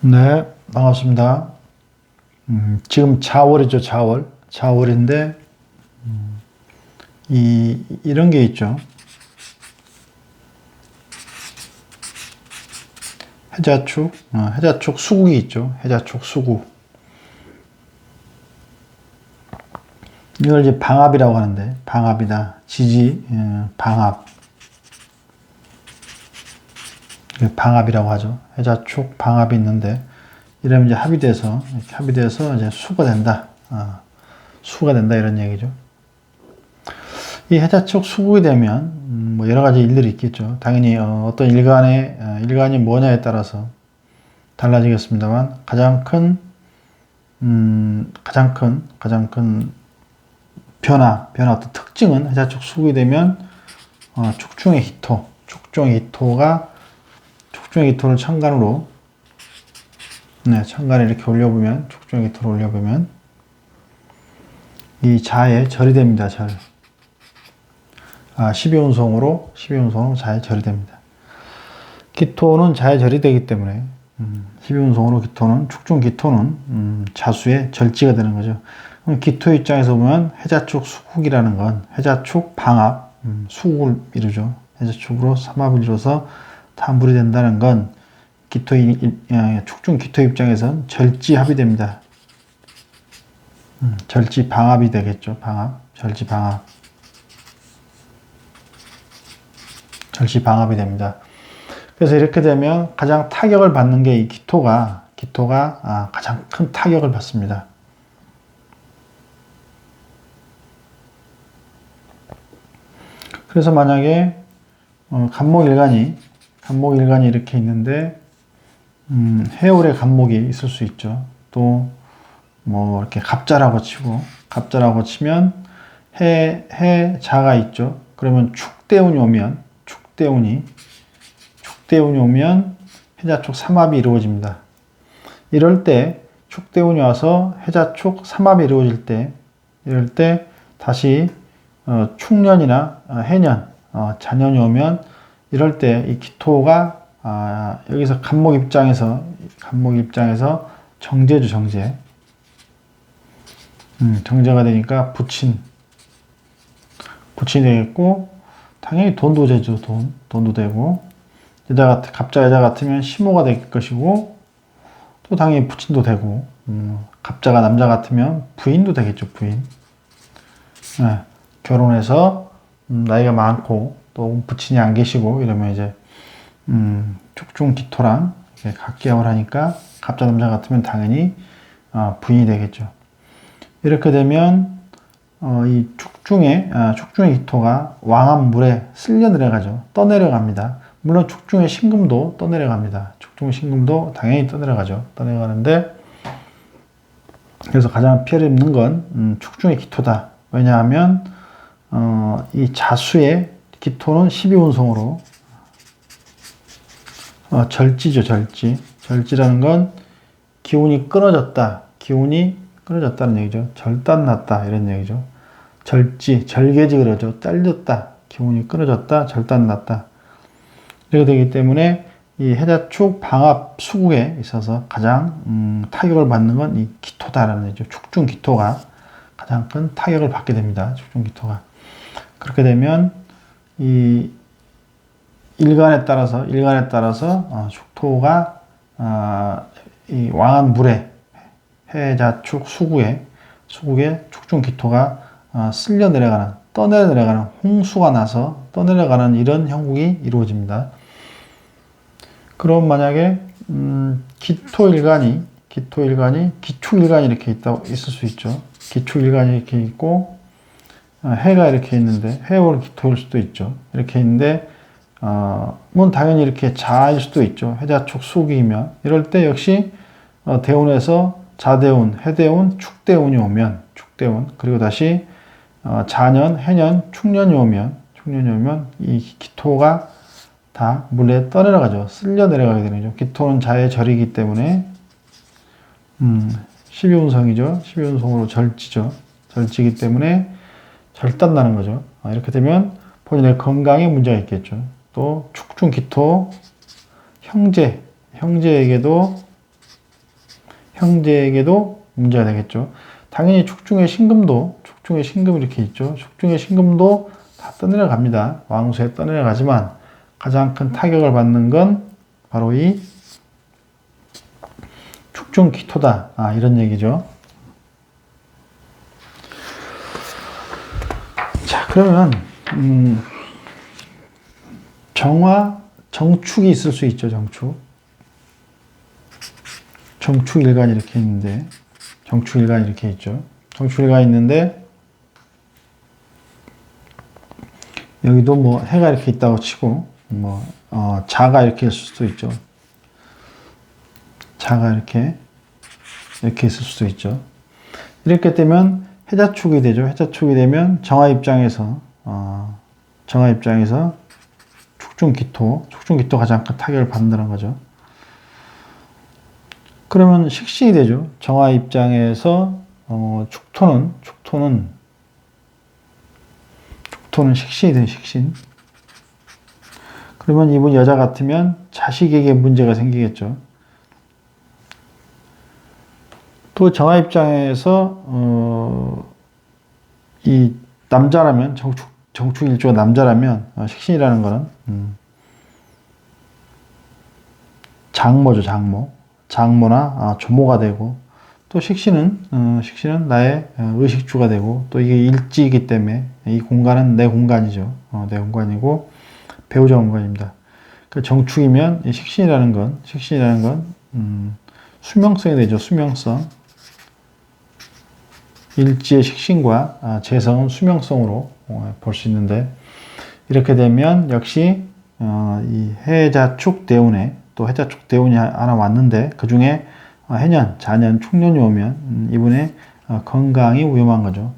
네, 반갑습니다. 음, 지금 자월이죠, 자월. 자월인데, 음, 이, 이런 게 있죠. 해자축, 어, 해자축 수국이 있죠. 해자축 수국. 이걸 이제 방압이라고 하는데, 방압이다. 지지, 어, 방압. 이게 방압이라고 하죠. 해자축 방압이 있는데 이러면 이제 합의돼서 합의돼서 이제 수가 된다. 아, 수가 된다 이런 얘기죠. 이 해자축 수국이 되면 음, 뭐 여러 가지 일들이 있겠죠. 당연히 어, 떤 일간의 어, 일간이 뭐냐에 따라서 달라지겠습니다만 가장 큰 음, 가장 큰 가장 큰 변화 변화 어떤 특징은 해자축 수국이 되면 어, 축중의 희토 축중의 희토가 축중의 기토를 천간으로 네, 천간에 이렇게 올려보면 축중의 기토를 올려보면 이 자에 절이 됩니다. 절. 아, 12운송으로 12운송으로 자에 절이 됩니다. 기토는 자에 절이 되기 때문에 음, 12운송으로 기토는 축중 기토는 음, 자수의 절지가 되는 거죠. 그럼 기토 입장에서 보면 해자축 수국이라는 건 해자축 방압 음, 수국을 이루죠. 해자축으로 삼합을 이뤄서 탐불이 된다는 건 기토 축중 기토 입장에선 절지 합의됩니다. 음, 절지 방합이 되겠죠. 방합, 절지 방합, 절지 방합이 됩니다. 그래서 이렇게 되면 가장 타격을 받는 게 이 기토가 기토가 아, 가장 큰 타격을 받습니다. 그래서 만약에 어, 간목일간이 간목 일간이 이렇게 있는데 음, 해올의 간목이 있을 수 있죠. 또 뭐 이렇게 갑자라고 치고 갑자라고 치면 해 해자가 있죠. 그러면 축대운이 오면 축대운이 축대운이 오면 해자축 삼합이 이루어집니다. 이럴 때 축대운이 와서 해자축 삼합이 이루어질 때 이럴 때 다시 어, 축년이나 어, 해년 어, 자년이 오면 이럴 때 이 기토가 아, 여기서 간목 입장에서 간목 입장에서 정제주 정제. 음, 정제가 되니까 부친. 부친이 되겠고 당연히 돈도 되죠 돈. 돈도 되고. 여자 같 갑자 여자 같으면 시모가 될 것이고 또 당연히 부친도 되고. 음, 갑자가 남자 같으면 부인도 되겠죠 부인. 네, 결혼해서 음, 나이가 많고 또 부친이 안 계시고 이러면 이제 음, 축중 기토랑 각기합을 하니까 갑자 남자 같으면 당연히 어, 부인이 되겠죠. 이렇게 되면 어, 이 축중의 아, 축중의 기토가 왕한 물에 쓸려 내려가죠. 떠내려갑니다. 물론 축중의 신금도 떠내려갑니다. 축중 신금도 당연히 떠내려가죠. 떠내려가는데 그래서 가장 피해를 입는 건 음, 축중의 기토다. 왜냐하면 어, 이 자수의 기토는 12운송으로 어, 절지죠, 절지. 절지라는 건 기운이 끊어졌다. 기운이 끊어졌다는 얘기죠. 절단났다. 이런 얘기죠. 절지, 절개지 그러죠. 딸렸다. 기운이 끊어졌다. 절단났다. 이렇게 되기 때문에 이 해자축 방압 수국에 있어서 가장 음, 타격을 받는 건 이 기토다라는 얘기죠. 축중 기토가 가장 큰 타격을 받게 됩니다. 축중 기토가. 그렇게 되면 이 일간에 따라서 일간에 따라서 어, 축토가 어, 이 왕한 물에 해자축 수구에 수국에 축중 기토가 어, 쓸려 내려가는 떠내려 내려가는 홍수가 나서 떠내려가는 이런 형국이 이루어집니다. 그럼 만약에 음, 기토 일간이 기토 일간이 기축 일간이 이렇게 있다 있을 수 있죠. 기축 일간이 이렇게 있고 어, 해가 이렇게 있는데 해월 기토일 수도 있죠. 이렇게 있는데 어, 뭐 당연히 이렇게 자일 수도 있죠. 해자축 수기이면 이럴 때 역시 어, 대운에서 자대운, 해대운, 축대운이 오면 축대운 그리고 다시 어, 자년, 해년, 축년이 오면 축년이 오면 이 기토가 다 물에 떠내려가죠. 쓸려 내려가게 되는 거죠. 기토는 자의 절이기 때문에 음, 12운성이죠. 12운성으로 절지죠. 절지기 때문에 절단나는 거죠. 아, 이렇게 되면 본인의 건강에 문제가 있겠죠. 또 축중 기토 형제 형제에게도 형제에게도 문제가 되겠죠. 당연히 축중의 신금도 축중의 신금 이렇게 있죠. 축중의 신금도 다 떠내려 갑니다. 왕수에 떠내려 가지만 가장 큰 타격을 받는 건 바로 이 축중 기토다. 아, 이런 얘기죠. 자, 그러면 음, 정화 정축이 있을 수 있죠. 정축. 정축 일간 이렇게 있는데 정축 일간 이렇게 있죠. 정축 일간 있는데 여기도 뭐 해가 이렇게 있다고 치고 뭐 어, 자가 이렇게 있을 수도 있죠. 자가 이렇게 이렇게 있을 수도 있죠. 이렇게 되면 해자축이 되죠. 해자축이 되면 정화 입장에서 어, 정화 입장에서 축중 기토, 축중 기토 가장 큰 타격을 받는다는 거죠. 그러면 식신이 되죠. 정화 입장에서 어, 축토는 축토는 축토는 식신이 돼 식신. 그러면 이분 여자 같으면 자식에게 문제가 생기겠죠. 또 정화 입장에서 어, 이 남자라면 정축 정축 일조가 남자라면 어, 식신이라는 거는 음, 장모죠 장모. 장모나 아, 조모가 되고 또 식신은 어, 식신은 나의 어, 의식주가 되고 또 이게 일지이기 때문에 이 공간은 내 공간이죠. 어, 내 공간이고 배우자 공간입니다. 그 정축이면 이 식신이라는 건 식신이라는 건 음, 수명성이 되죠 수명성 일지의 식신과 아, 재성은 수명성으로 어, 볼수 있는데 이렇게 되면 역시 어, 이 해자축 대운에 또 해자축 대운이 하나 왔는데 그 중에 어, 해년, 자년, 축년이 오면 음, 이분의 건강이 위험한 거죠.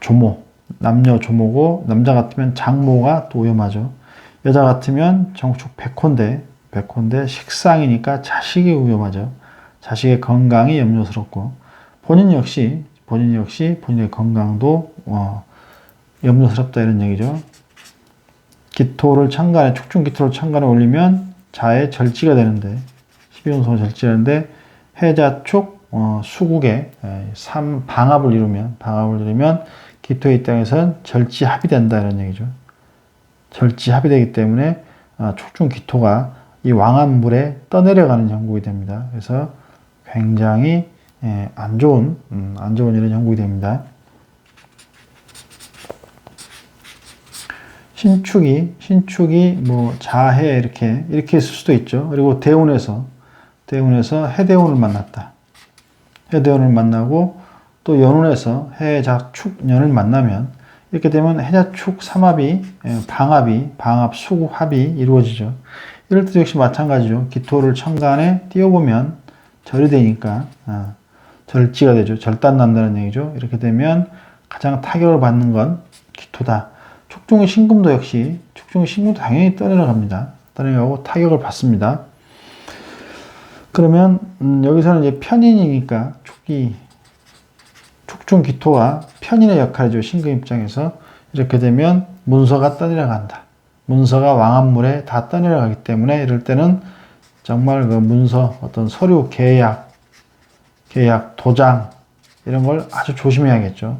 조모, 남녀 조모고 남자 같으면 장모가 또 위험하죠. 여자 같으면 정축 백혼대, 백혼대 식상이니까 자식이 위험하죠. 자식의 건강이 염려스럽고 본인 역시 본인 역시 본인의 건강도 어, 염려스럽다 이런 얘기죠. 기토를 창간에 축중 기토를 창간에 올리면 자의 절지가 되는데 12연소가 절지하는데 해자축 어, 수국에 3 방합을 이루면 방합을 이루면 기토의 입장에선 절지 합이 된다 이런 얘기죠. 절지 합이 되기 때문에 어, 축중 기토가 이 왕한물에 떠내려가는 형국이 됩니다. 그래서 굉장히 예, 안 좋은 음, 안 좋은 이런 형국이 됩니다. 신축이 신축이 뭐 자해 이렇게 이렇게 있을 수도 있죠. 그리고 대운에서 대운에서 해대운을 만났다. 해대운을 만나고 또 연운에서 해자축년을 만나면 이렇게 되면 해자축 삼합이 예, 방합이 방합 수합이 이루어지죠. 이럴 때 역시 마찬가지죠. 기토를 천간에 띄워보면 절이 되니까 아, 절지가 되죠. 절단 난다는 얘기죠. 이렇게 되면 가장 타격을 받는 건 기토다. 축중의 신금도 역시 축중의 신금도 당연히 떠내려갑니다. 떠내려가고 타격을 받습니다. 그러면 음, 여기서는 이제 편인이니까 축이 축중 기토가 편인의 역할이죠. 신금 입장에서 이렇게 되면 문서가 떠내려간다. 문서가 왕한물에 다 떠내려가기 때문에 이럴 때는 정말 그 문서 어떤 서류 계약 계약, 도장 이런 걸 아주 조심해야겠죠.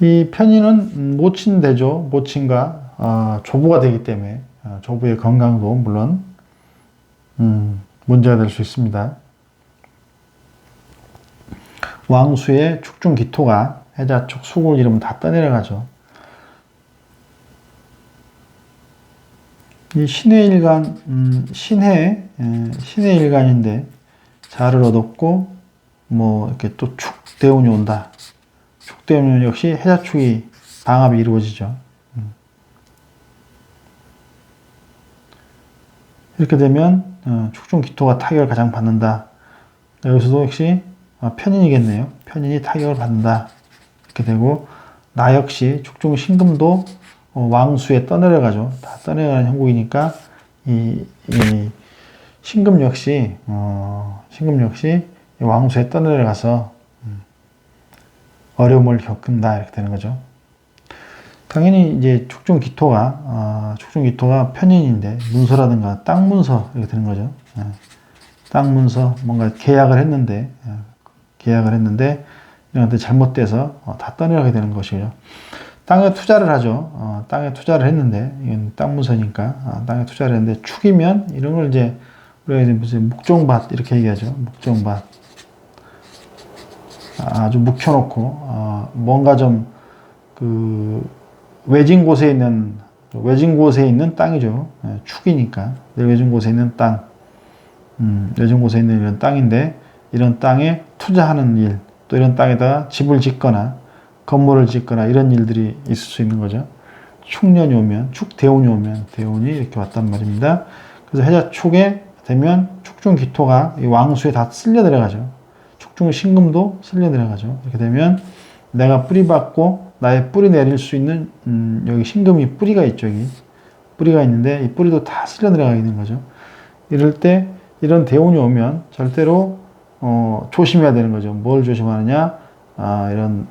이 편의는 모친 되죠. 모친과 어, 조부가 되기 때문에 어, 조부의 건강도 물론 음, 문제가 될 수 있습니다. 왕수의 축중 기토가 해자축 수골 이름은 다 떠내려가죠. 이 신의 일간, 음, 신의, 에, 신의 일간인데, 자를 얻었고, 뭐, 이렇게 또 축대운이 온다. 축대운 역시 해자축이 방합이 이루어지죠. 음. 이렇게 되면, 어, 축중 기토가 타격을 가장 받는다. 여기서도 역시 어, 편인이겠네요. 편인이 타격을 받는다. 이렇게 되고, 나 역시 축중 신금도 어, 왕수에 떠내려가죠. 다 떠내려가는 형국이니까 이, 이 신금 역시 어, 신금 역시 왕수에 떠내려가서 음, 어려움을 겪는다 이렇게 되는 거죠. 당연히 이제 축중 기토가 어, 축중 기토가 편인인데 문서라든가 땅 문서 이렇게 되는 거죠. 예. 땅 문서 뭔가 계약을 했는데 예, 계약을 했는데 이런 것들 잘못돼서 어, 다 떠내려가게 되는 것이죠. 땅에 투자를 하죠. 어, 땅에 투자를 했는데 이건 땅 문서니까 어, 땅에 투자를 했는데 축이면 이런 걸 이제 우리가 이제 무슨 묵종밭 이렇게 얘기하죠. 묵종밭 아주 묵혀놓고 어, 뭔가 좀 그 외진 곳에 있는 외진 곳에 있는 땅이죠. 예, 축이니까 외진 곳에 있는 땅, 음, 외진 곳에 있는 이런 땅인데 이런 땅에 투자하는 일, 또 이런 땅에다가 집을 짓거나 건물을 짓거나 이런 일들이 있을 수 있는 거죠. 축년이 오면 축 대운이 오면 대운이 이렇게 왔단 말입니다. 그래서 해자 축에 되면 축중 기토가 이 왕수에 다 쓸려 들어가죠. 축중 신금도 쓸려 들어가죠. 이렇게 되면 내가 뿌리 받고 나의 뿌리 내릴 수 있는 음, 여기 신금이 뿌리가 있죠. 여기 뿌리가 있는데 이 뿌리도 다 쓸려 들어가게 되는 거죠. 이럴 때 이런 대운이 오면 절대로 어, 조심해야 되는 거죠. 뭘 조심하느냐? 아, 이런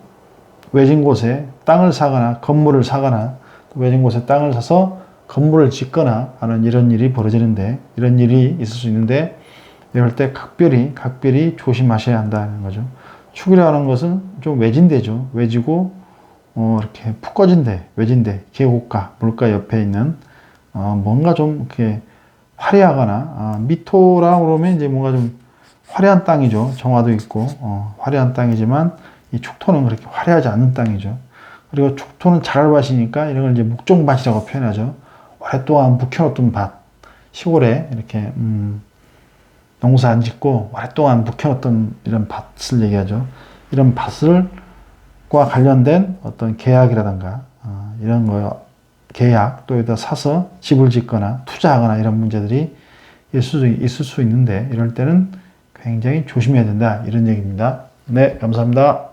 외진 곳에 땅을 사거나 건물을 사거나 또 외진 곳에 땅을 사서 건물을 짓거나 하는 이런 일이 벌어지는데 이런 일이 있을 수 있는데 이럴 때 각별히 각별히 조심하셔야 한다는 거죠. 축이라는 것은 좀 외진데죠. 외지고 어, 이렇게 푹 꺼진 데, 외진 데, 계곡가, 물가 옆에 있는 어, 뭔가 좀 이렇게 화려하거나 아, 미토라 그러면 이제 뭔가 좀 화려한 땅이죠. 정화도 있고 어, 화려한 땅이지만 이 축토는 그렇게 화려하지 않는 땅이죠. 그리고 축토는 자갈밭이니까 이런 걸 이제 묵종밭이라고 표현하죠. 오랫동안 묵혀놓던 밭, 시골에 이렇게 음, 농사 안 짓고 오랫동안 묵혀놓던 이런 밭을 얘기하죠. 이런 밭을 과 관련된 어떤 계약이라든가 어, 이런 거 계약 또 여기다 사서 집을 짓거나 투자하거나 이런 문제들이 있을 수, 있을 수 있는데 이럴 때는 굉장히 조심해야 된다 이런 얘기입니다. 네 감사합니다.